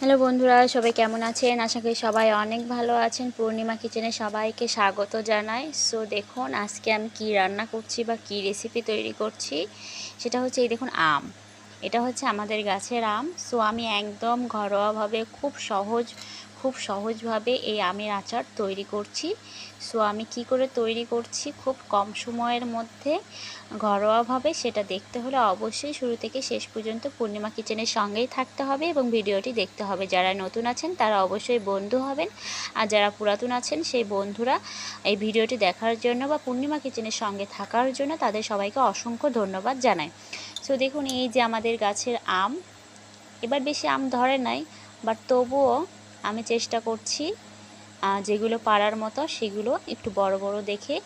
Hello বন্ধুরা, সবাই কেমন আছেন? আশা করি সবাই অনেক ভালো আছেন। পূর্ণিমা কিচেনে সবাইকে স্বাগত জানাই। সো দেখুন, আজকে আমি কি রান্না করছি বা কি রেসিপি তৈরি করছি, সেটা হচ্ছে এই দেখুন আম। এটা হচ্ছে আমাদের গাছের আম। সো আমি একদম ঘরোয়াভাবে খুব সহজ খুব সহজভাবে এই আমের আচার তৈরি করছি। সো আমি কি করে তৈরি করছি খুব কম সময়ের মধ্যে, ঘরোয়াভাবে সেটা দেখতে হলে অবশ্যই শুরু থেকে শেষ পর্যন্ত পূর্ণিমা কিচেনের সঙ্গেই থাকতে হবে এবং ভিডিওটি দেখতে হবে। যারা নতুন আছেন তারা অবশ্যই বন্ধু হবেন আর যারা পুরাতন আছেন সেই বন্ধুরা এই ভিডিওটি দেখার জন্য বা পূর্ণিমা কিচেনের সঙ্গে থাকার জন্য তাদের সবাইকে অসংখ্য ধন্যবাদ জানাই। সো দেখুন এই যে আমাদের গাছের আম, এবার বেশি আম ধরে নাই বাট তবুও আমি চেষ্টা করছি যেগুলো পারার মতো সেগুলো একটু বড় বড় দেখে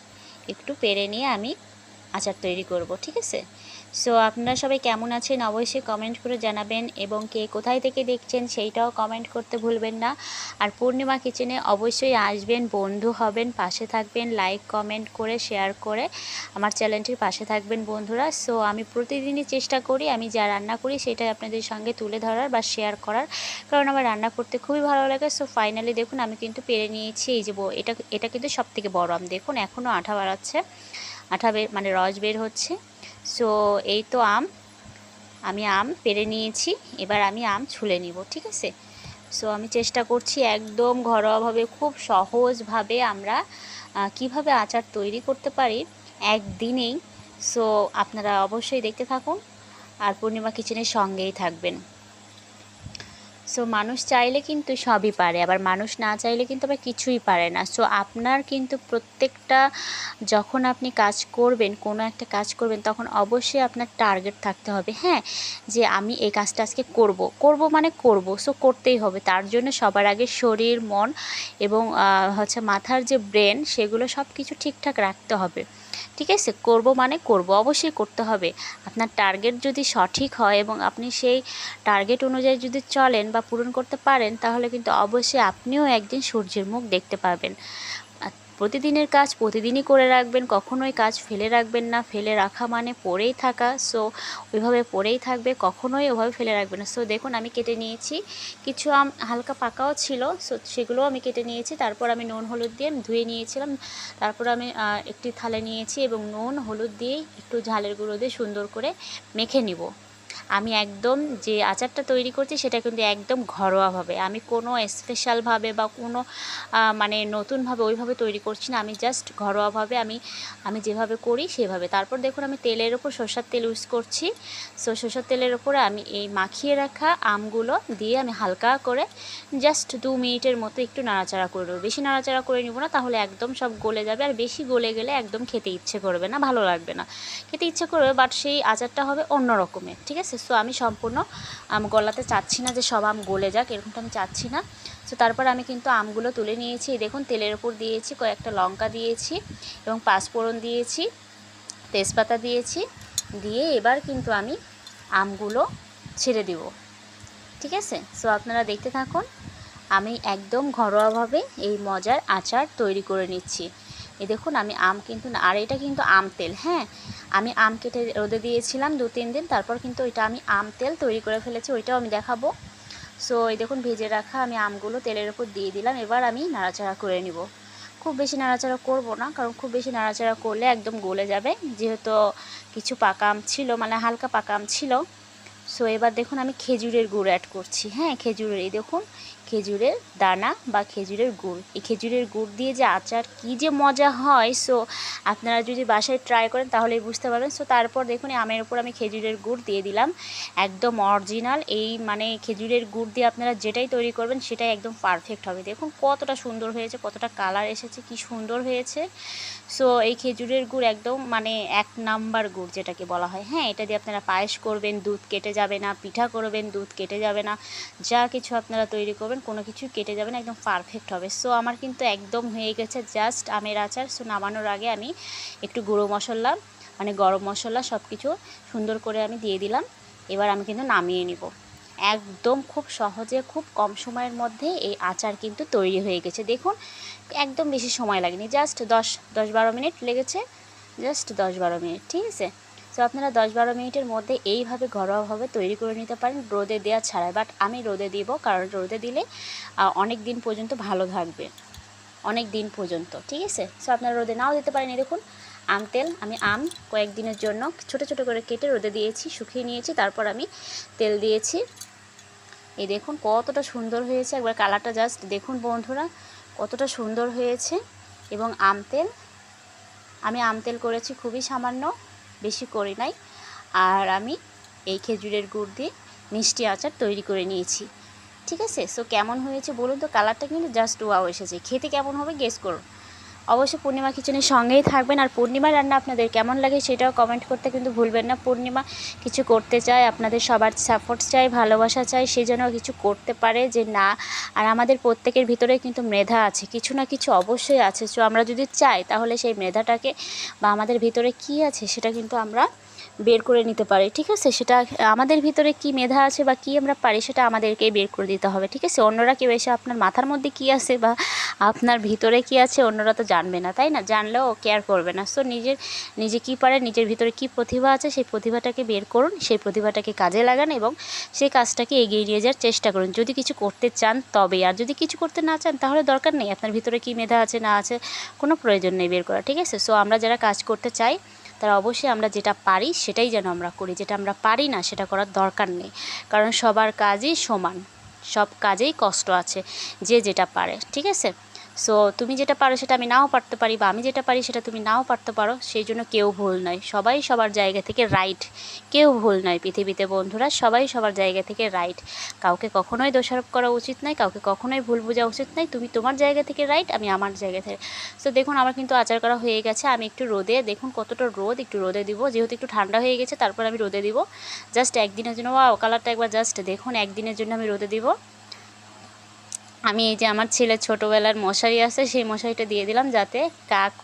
একটু পেরে নিয়ে আমি আচার তৈরি করব, ঠিক আছে? সো আপনারা সবাই কেমন আছেন অবশ্যই কমেন্ট করে জানাবেন এবং কে কোথায় থেকে দেখছেন সেইটাও কমেন্ট করতে ভুলবেন না। আর পূর্ণিমা কিচেনে অবশ্যই আসবেন, বন্ধু হবেন, পাশে থাকবেন লাইক কমেন্ট করে শেয়ার করে আমার চ্যানেলটির পাশে থাকবেন বন্ধুরা। সো আমি প্রতিদিনই চেষ্টা করি, আমি যা রান্না করি সেটাই আপনাদের সঙ্গে তুলে ধরার বা শেয়ার করার। কারণ আমার রান্না করতে খুবই ভালো লাগে। সো ফাইনালি দেখুন, আমি কিন্তু পেরে নিয়েছি। এই যে এটা এটা কিন্তু সব থেকে বড় আম। দেখুন এখনও আঠা বাড়াচ্ছে। আঠা মানে রস বের হচ্ছে। সো এই তো আম। আমি আম পেরে নিয়েছি। এবার আমি আম ছুলে নিব, ঠিক আছে? সো আমি চেষ্টা করছি একদম ঘরোয়াভাবে, খুব সহজভাবে আমরা কীভাবে আচার তৈরি করতে পারি একদিনেই। সো আপনারা অবশ্যই দেখতে থাকুন। আর পূর্ণিমা কিচেনের সঙ্গেই থাকবেন। সো মানুষ চাইলে কিন্তু সবই পারে, আবার মানুষ না চাইলে কিন্তু আবার কিছুই পারে না। সো আপনার কিন্তু প্রত্যেকটা, যখন আপনি কাজ করবেন, কোনো একটা কাজ করবেন, তখন অবশ্যই আপনার টার্গেট থাকতে হবে। হ্যাঁ যে আমি এই কাজটা আজকে করব। করব মানে করব সো করতেই হবে। তার জন্য সবার আগে শরীর, মন এবং হচ্ছে মাথার যে ব্রেন সেগুলো সব কিছু ঠিকঠাক রাখতে হবে। ঠিক আছে? করব মানে করব, অবশ্যই করতে হবে। আপনার টার্গেট যদি সঠিক হয় এবং আপনি সেই টার্গেট অনুযায়ী যদি চলেন বা পূরণ করতে পারেন, তাহলে কিন্তু অবশ্যই আপনিও একদিন সূর্যের মুখ দেখতে পারবেন। প্রতিদিনের কাজ প্রতিদিনই করে রাখবেন, কখনোই কাজ ফেলে রাখবেন না। ফেলে রাখা মানে পড়েই থাকা সো ওইভাবে পড়েই থাকবে, কখনোই ওভাবে ফেলে রাখবেন না। সো দেখুন, আমি কেটে নিয়েছি, কিছু আম হালকা পাকাও ছিল সো সেগুলোও আমি কেটে নিয়েছি। তারপর আমি নুন, হলুদ দিয়ে ধুয়ে নিয়েছিলাম। তারপর আমি একটি থালে নিয়েছি এবং নুন, হলুদ দিয়ে একটু ঝালের গুঁড়ো দিয়ে সুন্দর করে মেখে নিব। আমি একদম যে আচারটা তৈরি করছি সেটা কিন্তু একদম ঘরোয়াভাবে। আমি কোনো স্পেশালভাবে বা কোনো মানে নতুনভাবে ওইভাবে তৈরি করছি না। আমি জাস্ট ঘরোয়াভাবে আমি আমি যেভাবে করি সেভাবে। তারপর দেখুন আমি তেলের ওপর সর্ষার তেল ইউজ করছি। সো সর্ষার তেলের ওপরে আমি এই মাখিয়ে রাখা আমগুলো দিয়ে আমি হালকা করে জাস্ট দু মিনিটের মতো একটু নাড়াচাড়া করে নেব। বেশি নাড়াচাড়া করে নিব না, তাহলে একদম সব গলে যাবে। আর বেশি গলে গেলে একদম খেতে ইচ্ছে করবে না, ভালো লাগবে না। খেতে ইচ্ছে করবে বাট সেই আচারটা হবে অন্য রকমের, ঠিক আছে? সো আমি সম্পূর্ণ আম গলাতে চাচ্ছি না যে সব আম গলে যাক, এরকমটা আমি চাচ্ছি না। সো তারপর আমি কিন্তু আমগুলো তুলে নিয়েছি। দেখুন, তেলের ওপর দিয়েছি, কয়েকটা লঙ্কা দিয়েছি এবং পাঁচফোড়ন দিয়েছি, তেজপাতা দিয়েছি। দিয়ে এবার কিন্তু আমি আমগুলো ছেড়ে দিব। ঠিক আছে? সো আপনারা দেখতে থাকুন, আমি একদম ঘরোয়াভাবে এই মজার আচার তৈরি করে নিচ্ছি। এই দেখুন, আমি আম কিন্তু আর এটা কিন্তু আম তেল হ্যাঁ? আমি আম কেটে রোদে দিয়েছিলাম দু, তিন দিন। তারপর কিন্তু ওইটা আমি আম তেল তৈরি করে ফেলেছি, ওইটাও আমি দেখাবো। সো এই দেখুন, ভেজে রাখা আমি আমগুলো তেলের উপর দিয়ে দিলাম। এবার আমি নাড়াচাড়া করে নিব। খুব বেশি নাড়াচাড়া করব না, কারণ খুব বেশি নাড়াচাড়া করলে একদম গলে যাবে। যেহেতু কিছু পাকা আম ছিল মানে হালকা পাকা আম ছিল। সো এবার দেখুন, আমি খেজুরের গুড় অ্যাড করছি। হ্যাঁ খেজুরের, এই দেখুন খেজুরের দানা বা খেজুরের গুড়। এই খেজুরের গুড় দিয়ে যে আচার, কী যে মজা হয় সো আপনারা যদি বাসায় ট্রাই করেন তাহলে বুঝতে পারবেন। সো তারপর দেখুন আমের উপর আমি খেজুরের গুড় দিয়ে দিলাম। একদম অরিজিনাল এই মানে খেজুরের গুড় দিয়ে আপনারা যেটাই তৈরি করবেন, সেটাই একদম পারফেক্ট হবে। দেখুন, কতটা সুন্দর হয়েছে, কতটা কালার এসেছে, কি সুন্দর হয়েছে। সো এই খেজুরের গুড় একদম মানে এক নাম্বার গুড় যেটাকে বলা হয়। হ্যাঁ এটা দিয়ে আপনারা পায়েস করবেন, দুধ কেটে যাবে না, পিঠা করবেন, দুধ কেটে যাবে না। যা কিছু আপনারা তৈরি করবেন কোনো কিছু কেটে যাবে না, একদম পারফেক্ট হবে। সো আমার কিন্তু একদম হয়ে গেছে জাস্ট আমের আচার। সো নামানোর আগে আমি একটু গুঁড়ো মশলা মানে গরম মশলা সব কিছু সুন্দর করে আমি দিয়ে দিলাম। এবার আমি কিন্তু নামিয়ে নিব। একদম খুব সহজে, খুব কম সময়ের মধ্যে এই আচার কিন্তু তৈরি হয়ে গেছে। দেখুন, একদম বেশি সময় লাগেনি। জাস্ট দশ দশ বারো মিনিট লেগেছে। জাস্ট দশ বারো মিনিট, ঠিক আছে? সো আপনারা দশ বারো মিনিটের মধ্যে এইভাবে ঘরোয়াভাবে তৈরি করে নিতে পারেন। রোদে দেওয়া ছাড়াই বাট আমি রোদে দিব কারণ রোদে দিলে অনেক দিন পর্যন্ত ভালো থাকবে। অনেক দিন পর্যন্ত, ঠিক আছে? সো আপনারা রোদে নাও দিতে পারেন। দেখুন, আম তেল, আমি আম কয়েকদিনের জন্য ছোট ছোট করে কেটে রোদে দিয়েছি, শুকিয়ে নিয়েছি, তারপর আমি তেল দিয়েছি। এই দেখুন, কতটা সুন্দর হয়েছে। একবার কালারটা জাস্ট দেখুন বন্ধুরা, কতটা সুন্দর হয়েছে। এবং আম তেল, আমি আম তেল করেছি খুবই সামান্য। বেশি করে নাই। আর আমি এই খেজুরের গুড় দিয়ে মিষ্টি আচার তৈরি করে নিয়েছি। ঠিক আছে? সো কেমন হয়েছে বলুন তো? কালারটা কিন্তু জাস্ট ওয়াও এসেছে। খেতে কেমন হবে গেস করুন। অবশ্যই পূর্ণিমা কিচেনের সঙ্গেই থাকবেন। আর পূর্ণিমা রান্না আপনাদের কেমন লাগে সেটাও কমেন্ট করতে কিন্তু ভুলবেন না। পূর্ণিমা কিছু করতে চায়, আপনাদের সবার সাপোর্ট চাই ভালোবাসা চাই সে যেন কিছু করতে পারে যে না। আর আমাদের প্রত্যেকের ভিতরে কিন্তু মেধা আছে, কিছু না কিছু অবশ্যই আছে। সো আমরা যদি চাই তাহলে সেই মেধাটাকে বা আমাদের ভিতরে কি আছে সেটা কিন্তু আমরা বের করে নিতে পারি, ঠিক আছে? সেটা আমাদের ভিতরে কি মেধা আছে বা কি আমরা পারি সেটা আমাদেরকেই বের করে দিতে হবে, ঠিক আছে? অন্যরা কেউ এসে আপনার মাথার মধ্যে কি আছে বা আপনার ভিতরে কি আছে অন্যরা তো জানবে না, তাই না? জানলেও কেয়ার করবে না। সো নিজের, নিজে কি পারে, নিজের ভিতরে কি প্রতিভা আছে সেই প্রতিভাটাকে বের করুন, সেই প্রতিভাটাকে কাজে লাগান এবং সেই কাজটাকে এগিয়ে নিয়ে যাওয়ার চেষ্টা করুন। যদি কিছু করতে চান, তবে। আর যদি কিছু করতে না চান, তাহলে দরকার নেই। আপনার ভিতরে কি মেধা আছে, না আছে, কোনো প্রয়োজন নেই বের করা ঠিক আছে? সো আমরা যারা কাজ করতে চাই তারা অবশ্যই আমরা যেটা পারি সেটাই যেন আমরা করি। যেটা আমরা পারি না সেটা করার দরকার নেই। কারণ সবার কাজই সমান। সব কাজেই কষ্ট আছে, যে যেটা পারে। ঠিক আছে? সো তুমি যেটা পারো সেটা আমি নাও পারতে পারি বা আমি যেটা পারি সেটা তুমি নাও পারতে পারো, সেই জন্য কেউ ভুল নয়। সবাই সবার জায়গা থেকে রাইট কেউ ভুল নয় পৃথিবীতে, বন্ধুরা। সবাই সবার জায়গা থেকে রাইট কাউকে কখনোই দোষারোপ করা উচিত নয়, কাউকে কখনোই ভুল বোঝা উচিত নয়। তুমি তোমার জায়গা থেকে রাইট আমি আমার জায়গা থেকে সো দেখুন, আমার কিন্তু আচার করা হয়ে গেছে। আমি একটু রোদে, দেখুন কতটা রোদ, একটু রোদে দিব। যেহেতু একটু ঠান্ডা হয়ে গেছে, তারপর আমি রোদে দিব। জাস্ট একদিনের জন্য ওয়াও কালারটা একবার জাস্ট দেখুন, একদিনের জন্য আমি রোদে দিব। আমি এই যে আমার ছেলের ছোটোবেলার মশারি আছে, সেই মশারিটা দিয়ে দিলাম যাতে কাক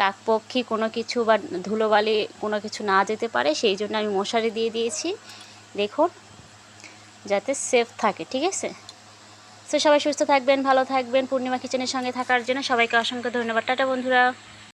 কাক পক্ষী কোনো কিছু বা ধুলোবালি কোনো কিছু না যেতে পারে, সেই জন্য আমি মশারি দিয়ে দিয়েছি। দেখুন, যাতে সেফ থাকে, ঠিক আছে? তো সবাই সুস্থ থাকবেন, ভালো থাকবেন, পূর্ণিমা কিচেনের সঙ্গে থাকার জন্য সবাইকে অসংখ্য ধন্যবাদ। টাটা বন্ধুরা।